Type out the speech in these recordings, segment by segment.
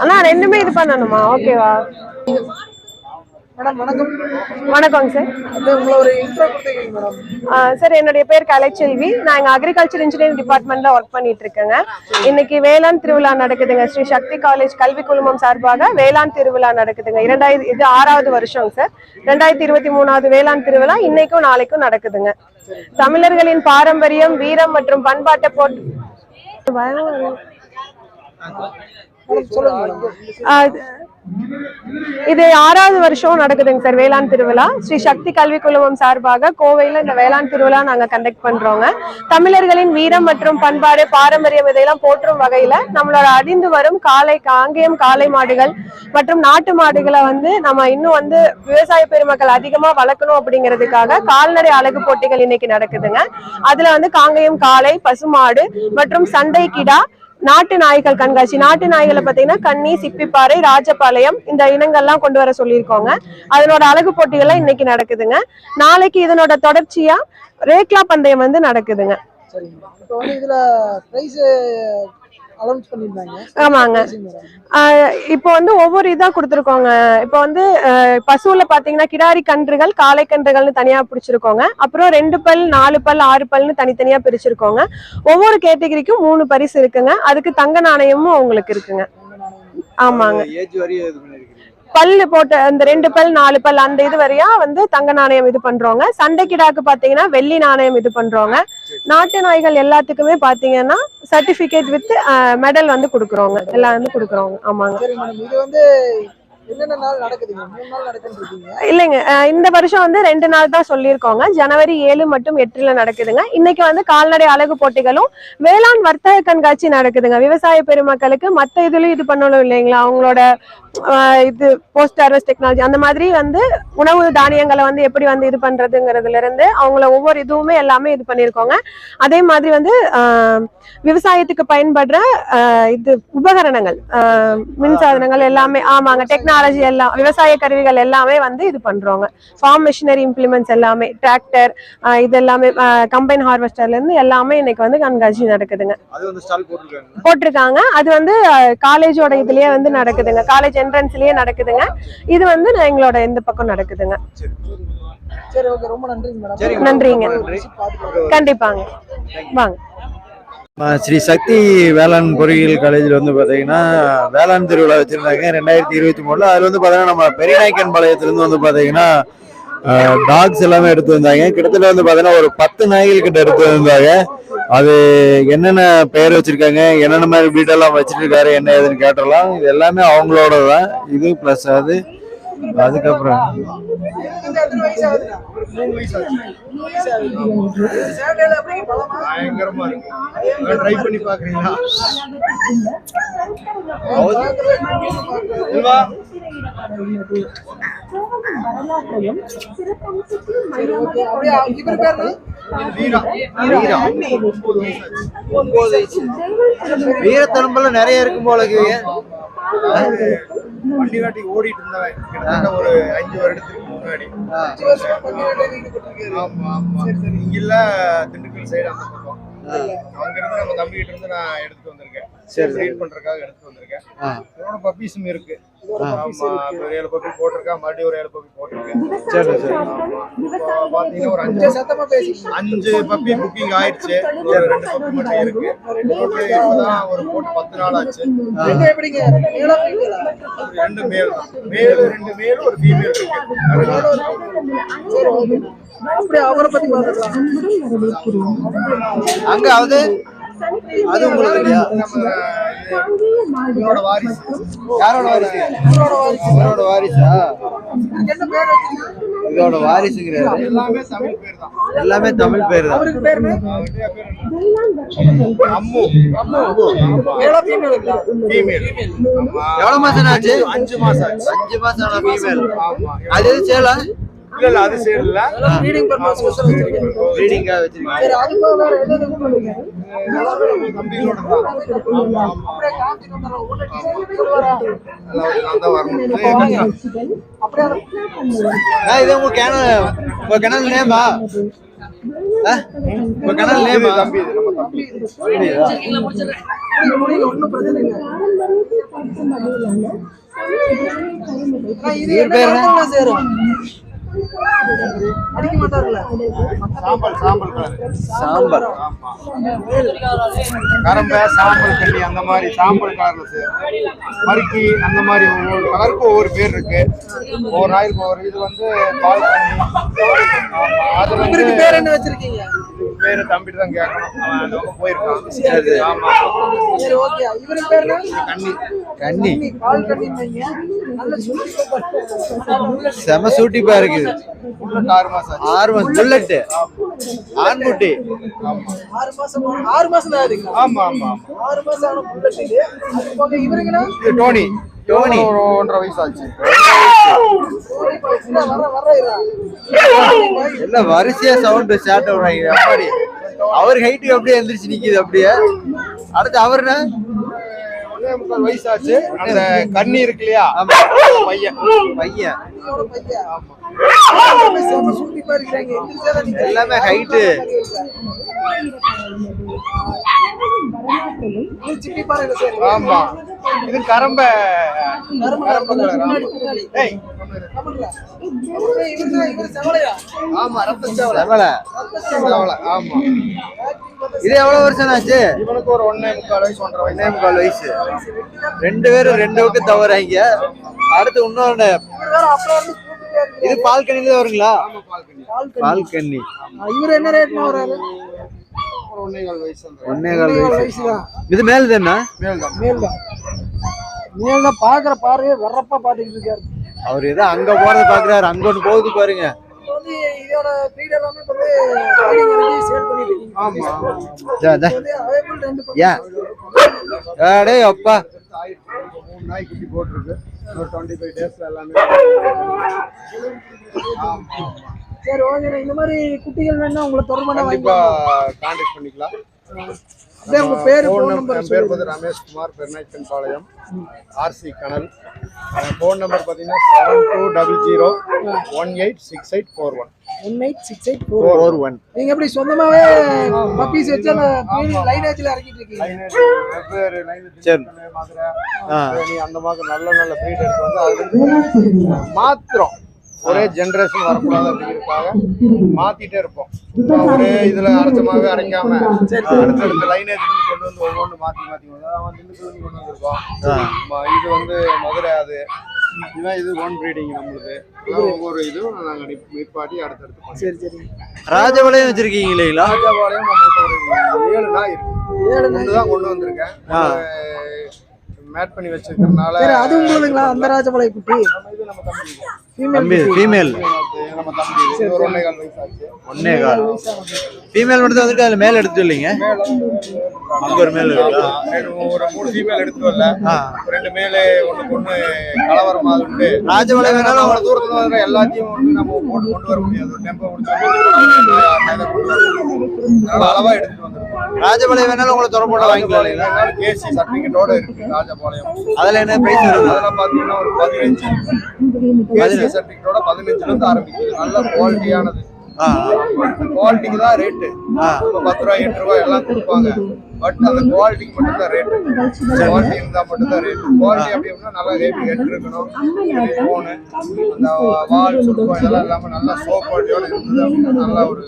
அண்ணா ரெண்டுமே இது பண்ணணுமா? ஓகேவா? மேடம் வணக்கம். வணக்கங்க சார் சார் என்னுடைய பேர் கலைச்செல்வி. நான் இங்க அக்ரிகல்ச்சர் இன்ஜினியரிங் டிபார்ட்மெண்ட்ல ஒர்க் பண்ணிட்டு இருக்கேங்க. இன்னைக்கு வேளாண் திருவிழா நடக்குதுங்க ஸ்ரீ சக்தி காலேஜ் கல்வி குழுமம் சார்பாக வேளாண் திருவிழா நடக்குதுங்க. இரண்டாயிரத்தி இது ஆறாவது வருஷம் சார் ரெண்டாயிரத்தி இருபத்தி மூணாவது வேளாண் திருவிழா இன்னைக்கும் நாளைக்கும் நடக்குதுங்க. தமிழர்களின் பாரம்பரியம் வீரம் மற்றும் பண்பாட்டை போட்டு இது ஆறாவது வருஷம் நடக்குதுங்க சார் வேளாண் திருவிழா. ஸ்ரீ சக்தி கல்வி குழுமம் சார்பாக கோவையில இந்த வேளாண் திருவிழா நாங்க கண்டக்ட் பண்றோங்க. தமிழர்களின் வீரம் மற்றும் பண்பாடு பாரம்பரியம் இதையெல்லாம் போற்றும் வகையில நம்மளோட அழிந்து வரும் காளை காங்கேயம் காளை மாடுகள் மற்றும் நாட்டு மாடுகளை வந்து நம்ம இன்னும் வந்து விவசாய பெருமக்கள் அதிகமா வளர்க்கணும் அப்படிங்கிறதுக்காக கால்நடை அழகு போட்டிகள் இன்னைக்கு நடக்குதுங்க. அதுல வந்து காங்கேயம் காளை பசுமாடு மற்றும் சண்டை கிடா நாட்டு நாய்கள் கண்காட்சி. நாட்டு நாய்களை பார்த்தீங்கன்னா கன்னி சிப்பிப்பாறை ராஜபாளையம் இந்த இனங்கள்லாம் கொண்டு வர சொல்லியிருக்கோங்க. அதனோட அழகு போட்டிகள்லாம் இன்னைக்கு நடக்குதுங்க. நாளைக்கு இதனோட தொடர்ச்சியா ரேக்லா பந்தயம் வந்து நடக்குதுங்க. ஆமாங்க. இப்போ வந்து ஒவ்வொரு இதா கொடுத்துருக்கோங்க. இப்போ வந்து ஆஹ் பசுவுல பாத்தீங்கன்னா கிடாரி கன்றுகள் காளை கன்றுகள்னு தனியா பிடிச்சிருக்கோங்க. அப்புறம் ரெண்டு பல் நாலு பல் ஆறு பல்னு தனித்தனியா பிரிச்சிருக்கோங்க. ஒவ்வொரு கேட்டகரிக்கும் மூணு பரிசு இருக்குங்க. அதுக்கு தங்க நாணயமும் உங்களுக்கு இருக்குங்க. ஆமாங்க. பல்லு போட்ட அந்த ரெண்டு பல் நாலு பல் அந்த இது வரையா வந்து தங்க நாணயம் இது பண்றோங்க. சண்டை கிடாக்கு பாத்தீங்கன்னா வெள்ளி நாணயம் இது பண்றோங்க. நாட்டு நாய்கள் எல்லாத்துக்குமே பாத்தீங்கன்னா சர்டிபிகேட் வித் மெடல் வந்து கொடுக்குறோங்க எல்லாம் வந்து கொடுக்குறோங்க ஆமாங்க. இல்லைங்க. இந்த வருஷம் வந்து ரெண்டு நாள் தான் சொல்லியிருக்கோங்க. ஜனவரி ஏழு மற்றும் எட்டுல நடக்குதுங்க. இன்னைக்கு வந்து கால்நடை அழகு போட்டிகளும் வேளாண் வர்த்தக கண்காட்சி நடக்குதுங்க. விவசாய பெருமக்களுக்கு மத்த இதுலயும் இது பண்ணணும் இல்லைங்களா? அவங்களோட இது போஸ்ட் ஹார்வெஸ்ட் டெக்னாலஜி அந்த மாதிரி வந்து உணவு தானியங்களை வந்து எப்படி வந்து இது பண்றதுங்கிறதுல இருந்து அவங்கள ஒவ்வொரு இதுவுமே எல்லாமே இது பண்ணியிருக்கோங்க. அதே மாதிரி வந்து விவசாயத்துக்கு பயன்படுற இது உபகரணங்கள் மின்சாதனங்கள் எல்லாமே. ஆமாங்க. டெக்னாலஜி எல்லாம் விவசாய கருவிகள் எல்லாமே வந்து இது பண்றோங்க ஃபார்ம் மிஷினரி இம்ப்ளிமெண்ட்ஸ் எல்லாமே டிராக்டர் இது எல்லாமே கம்பைன் ஹார்வெஸ்டர்ல இருந்து எல்லாமே இன்னைக்கு வந்து கண்காட்சி நடக்குதுங்க. அது வந்து ஸ்டால் போட்டிருக்காங்க. போட்டிருக்காங்க. அது வந்து காலேஜோட இதுலயே வந்து நடக்குதுங்க. காலேஜ் என்ட்ரன்ஸ்லயே நடக்குதுங்க. இது வந்து எங்களோட இந்த பக்கம் நடக்குதுங்க. சரி. ஓகே ரொம்ப நன்றிங்க கண்டிப்பாங்க. வாங்க. ஸ்ரீ சக்தி வேளாண் பொறியியல் காலேஜில் வந்து பார்த்தீங்கன்னா வேளாண் திருவிழா வச்சுருந்தாங்க. ரெண்டாயிரத்தி இருபத்தி மூணில் அதில் வந்து பார்த்தீங்கன்னா நம்ம பெரியநாயக்கன் பாளையத்துலேருந்து வந்து பார்த்தீங்கன்னா டாக்ஸ் எல்லாமே எடுத்து வந்தாங்க. கிட்டத்தட்ட வந்து பார்த்தீங்கன்னா ஒரு பத்து நாய்கள் கிட்ட எடுத்து வந்தாங்க. அது என்னென்ன பெயர் வச்சுருக்காங்க என்னென்ன மாதிரி வீடெல்லாம் வச்சுருக்காரு என்ன ஏதுன்னு கேட்டலாம் இது எல்லாமே அவங்களோட தான் இது ப்ளஸ் அது. அதுக்கப்புறம் பயங்கரமா இருக்கு. ட்ரை பண்ணி பாக்குறீங்களா? வீரத்தனம்பெல்லாம் நிறைய இருக்கும் போல வண்டி வாட்டி ஓடிட்டு இருந்தவன். கிட்டத்தட்ட ஒரு அஞ்சு வருடத்துக்கு முன்னாடி. ஆமா ஆமா. திண்டுக்கல் சைடு அந்த பக்கம் அங்க இருந்து நம்ம தம்பி கிட்ட இருந்து நான் எடுத்துட்டு வந்திருக்கேன். சரி. பண்றதுக்காக எடுத்துட்டு வந்திருக்கேன். இதோட பப்பீஸும் இருக்கு. ஒரு ஏழு போட்டிருக்கேன் மறுபடியும் ஒரு ஏழு போட்டிருக்கேன் சரி பாத்தீங்கன்னா ஒரு அஞ்சு சத்தமா அஞ்சு பப்பி புக்கிங் ஆயிடுச்சு. ஒரு ரெண்டு பப்பி மட்டும் இருக்கு. இப்பதான் ஒரு போட்டு பத்து நாள் ஆச்சு. எப்படிங்க? ரெண்டு மேல் தான் மேல். ரெண்டு மேல் ஒரு ஃபீமேல் இருக்கு. அப்படியே அவரை பத்தி அங்க அது அது உங்களுக்கு இவரோட வாரிசு? யாரோட வாரிசு? இவரோட வாரிசு. இதோட வாரிசுங்கிறாரு. எல்லாமே தமிழ் பேர் தான் எல்லாமே தமிழ் பேர் தான் அவருக்கு பேர்? அம்மு. ஃபீமேல் எவ்வளவு மாசம் ஆச்சு? அஞ்சு மாசம் அஞ்சு மாசம் ஆன ஃபீமேல் அது சேலம் இல்ல இல்ல அது சைடு இல்ல. ப்ரீடிங் பர்பஸ் ஸ்பெஷல் வச்சிருக்கீங்க சரி அது போக வேற எது பண்ணுங்க தான் அப்படியே எல்லாம் நான் தான் வரணும் அப்படியே இது உங்க கேனல் உங்க கேனல் நேமா உங்க கனல் இது நேம் தம்பி இது நம்ம தம்பி. ஒன்றும் பிரச்சனை இல்லை. ஆனா இது இவர் என்ன பேர் என்ன? சேரும் சாம்பல் சாம்பல் ஆமா. கரம்ப சாம்பல் கண்ணி அந்த மாதிரி சாம்பல் கலர்ல சேரும் மறுக்கி அந்த மாதிரி ஒவ்வொரு கலருக்கும் ஒவ்வொரு பேர் இருக்கு. ஒவ்வொரு நாய்க்கு ஒவ்வொரு இது வந்து பால் அது வந்து பேர் என்ன வச்சிருக்கீங்க? பேரு தம்பிட்டு தான் கேட்கணும். போயிருக்கான். ஆமா. சரி ஓகே. இவருக்கு பேர் கண்ணி சூப்பர் செம சூட்டிப்பா இருக்குது உள்ள ஆறு மாசம் ஆச்சு. ஆறு மாசம். புல்லட் ஆண்குட்டி ஆறு மாசம் ஆறு மாசம் தான் ஆகுதுங்களா ஆமா ஆமா ஆறு மாசம் இது. டோனி. டோனி. ஒரு ஒன்றரை வயசு ஆச்சு. எல்லாம் வரிசையா சவுண்ட் ஸ்டார்ட் விடுறாங்க அப்பாடி அவர் ஹைட்டுக்கு அப்படியே எந்திரிச்சு நிக்குது அப்படியே. அடுத்து அவர் என்ன ஒன்னே முக்கால் வயசு ஆச்சு அந்த கண்ணி இருக்கு இல்லையா? ஆமா. பையன். பையன். எல்லாமே செம ஆமா. இது கரம்ப கரும்பு? ஆமா. ரத்த சேவலை. செவல. ஆமா. இது எவ்வளவு வருஷம் ஆச்சு? இவனுக்கு ஒரு ஒன்னே முக்கால் வயசு ஒன்றரை ஒன்னே முக்கால் வயசு. ரெண்டு பேரும் ரெண்டு விட்டு தவறாங்க. அடுத்து இன்னொன்னு. இது பால் கண்ணில வருங்களா? பால் கண்ணி பால் கண்ணி. பால் கண்ணி ஆ, இவரு என்ன ரேட்னா வராரு ஒன்னே கால் வயசு. இது மேல் தானே. மேல் தான் மேல் தான் மேல் தான் பாக்குற பார்வையே வரப்பா பாத்துக்கிட்டு இருக்காரு. அவர் ஏதோ அங்க போறத பாக்குறாரு. அங்க ஒண்ணு போகுது பாருங்க. இதோட எல்லாமே பண்ணிட்டு இருக்கீங்க. ஆமா அடே அப்பா. மூணு நாய் குட்டி போட்டிருக்கு. ஒரு டுவெண்ட்டி ஃபைவ் டேஸ்ல எல்லாமே சரி ஓகே இந்த மாதிரி குட்டிகள் வேணா உங்களை தொடர்பு பண்ண கண்டிப்பா வாங்கிக்கலாம் கான்டாக்ட் பண்ணிக்கலாம். அப்படியே உங்க பேரு ஃபோன் நம்பர் பேர் வந்து ரமேஷ் குமார் பெருநாய்க்கன் பாளையம் ஆர்சி கனல் ஃபோன் நம்பர் பார்த்தீங்கன்னா seven two double zero one eight six eight four one one eight six eight four four one நீங்க எப்படி சொந்தமாவே பப்பீஸ் வச்சு அந்த லைனேஜ்ல இறக்கிட்டு இருக்கீங்க? அந்த மாதிரி நல்ல நல்ல ப்ரீட் எடுத்து வந்து அதுல இருந்து மாத்திரம். ஒரே ஜென்ரேஷன் வரக்கூடாது அப்படிங்கிறதுக்காக மாத்திட்டே இருப்போம். ஒரே இதுல அரைச்சமாவே அரைக்காம அடுத்தடுத்த லைனேஜ் வந்து கொண்டு வந்து ஒவ்வொன்று மாத்தி மாத்தி திண்டுக்கல் வந்து கொண்டு வந்திருக்கோம் இது வந்து மதுரை அது. இதுதான் இது ஒன் ப்ரீடிங் நம்மளுக்கு ஒவ்வொரு இதுவும் நாங்கள் நிப்- நிப்பாட்டி அடுத்தடுத்து சரி சரி. ராஜபாளையம் வச்சிருக்கீங்க இல்லைங்களா ராஜபாளையம் நம்மளுக்கு ஏழு நாய் இருக்கு. ஏழு ஒன்று தான் கொண்டு வந்திருக்கேன். மேட் பண்ணி வச்சிருக்கறனால சரி அது உங்களுதுங்களா அந்த ராஜபாளைய குட்டி? இது நம்ம இது. தம்பி ஃபீமேல் நம்ம தம்பி இது. இது ஒரு ஒன்னே கால் வயசு ஆச்சு ஒன்னே கால். ஃபீமேல் மட்டும் வந்துட்டு அதுல மேல் எடுத்து இல்லைங்க அங்க ஒரு மேல் இருக்கா? ஒரு மூணு ஃபீமேல் எடுத்துட்டு வரல. ரெண்டு மேலே ஒண்ணு கலவரம் அது உண்டு ராஜபாளையம் வேணாலும் அவ்வளவு தூரத்துல வர எல்லாத்தையும் வந்து நம்ம போட்டு கொண்டு வர முடியாது. டெம்போ முடிச்சு அதனால அளவா எடுத்துட்டு வந்திருக்கோம். ராஜபாளையம் வேணாலும் உங்களை தொடர்பு போட வாங்கிக்கலாம். கேசி சர்டிபிகேட்டோட இருக்கு ராஜபாளையம். அதுல என்ன பிரைஸ் அதெல்லாம் பாத்தீங்கன்னா ஒரு பதினஞ்சு. கேசி சர்டிபிகேட்டோட பதினஞ்சுல இருந்து ஆரம்பிக்குது. நல்ல குவாலிட்டியானது குவாலிட்டிக்கு தான் ரேட்டு. பத்து ரூபாய் எட்டு ரூபாய் எல்லாம் கொடுப்பாங்க. பட் அந்த குவாலிட்டிக்கு மட்டும் தான் ரேட்டு குவாலிட்டி இருந்தா மட்டும் தான் ரேட்டு குவாலிட்டி அப்படி அப்படின்னா நல்லா ரேட்டு ஹெட் இருக்கணும் ஃபோனு அந்த வால் சுத்தம் இதெல்லாம் இல்லாம நல்லா சோ குவாலிட்டியோட இருந்தது அப்படின்னா நல்லா ஒரு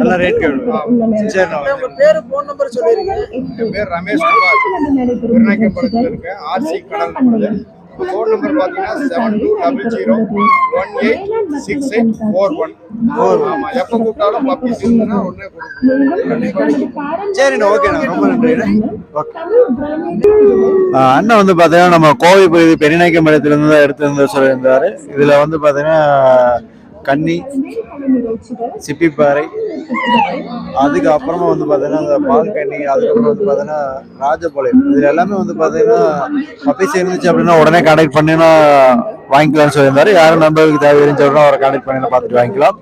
நல்ல ரேட் உங்க பேரு ஃபோன் நம்பர் சொல்லிருங்க. என் பேர் ரமேஷ் குமார். திருநாய்க்கம்பலத்தில் இருக்கேன் ஆர்சி கடல் ஃபோன் நம்பர் பார்த்தீங்கன்னா seven two double zero one eight six eight four one four ஆமாம் எப்போ கூப்பிட்டாலும் பப்பி இருந்ததுன்னா ஒன்றே கொடுக்கும் சரிண்ணா ஓகேண்ணா ரொம்ப நன்றி அண்ணன் வந்து பார்த்தீங்கன்னா நம்ம கோவை பகுதி பெரியநாயக்கம்பாளையத்துலேருந்து தான் எடுத்து சொல்லியிருந்தாரு. இதில் வந்து பார்த்தீங்கன்னா கன்னி சிப்பிப்பாறை அதுக்கு அப்புறமா வந்து பார்த்தீங்கன்னா இந்த பால் கன்னி அதுக்கப்புறம் வந்து பார்த்தீங்கன்னா ராஜபாளையம். இதில் எல்லாமே வந்து பார்த்தீங்கன்னா பப்பீஸ் இருந்துச்சு அப்படின்னா உடனே கான்டாக்ட் பண்ணினா வாங்கிக்கலாம்னு சொல்லியிருந்தாரு. யாரும் நம்பருக்கு தேவை இருந்துச்சு அப்படின்னா அவரை கான்டாக்ட் பண்ணினா பார்த்துட்டு வாங்கிக்கலாம்.